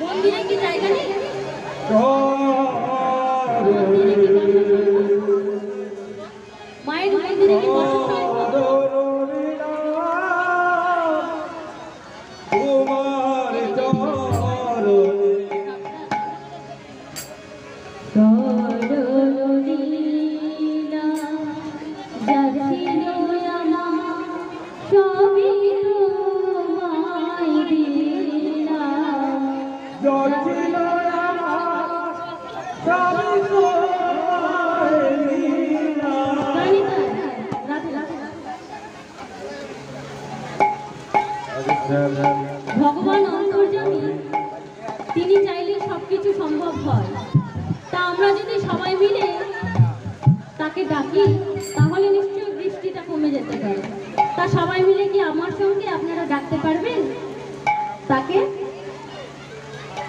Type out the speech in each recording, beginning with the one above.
মন্দিরে কি জায়গা নেই মায়ের মন্দিরে কি বসত Go! ভগবান অন্তর্যামী তিনি চাইলে সবকিছু সম্ভব হয়। তা আমরা যদি সবাই মিলে তাকে ডাকি, তাহলে নিশ্চয়ই বৃষ্টিটা কমে যেতে পারে। তা সবাই মিলে কি আমার সঙ্গে আপনারা ডাকতে পারবেন? তাকে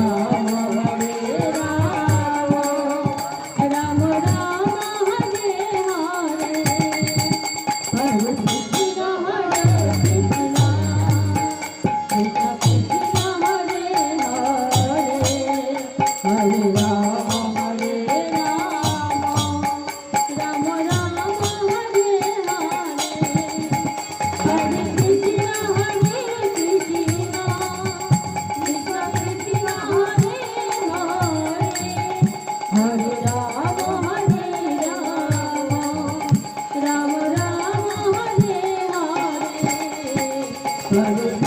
হরে হরে হরে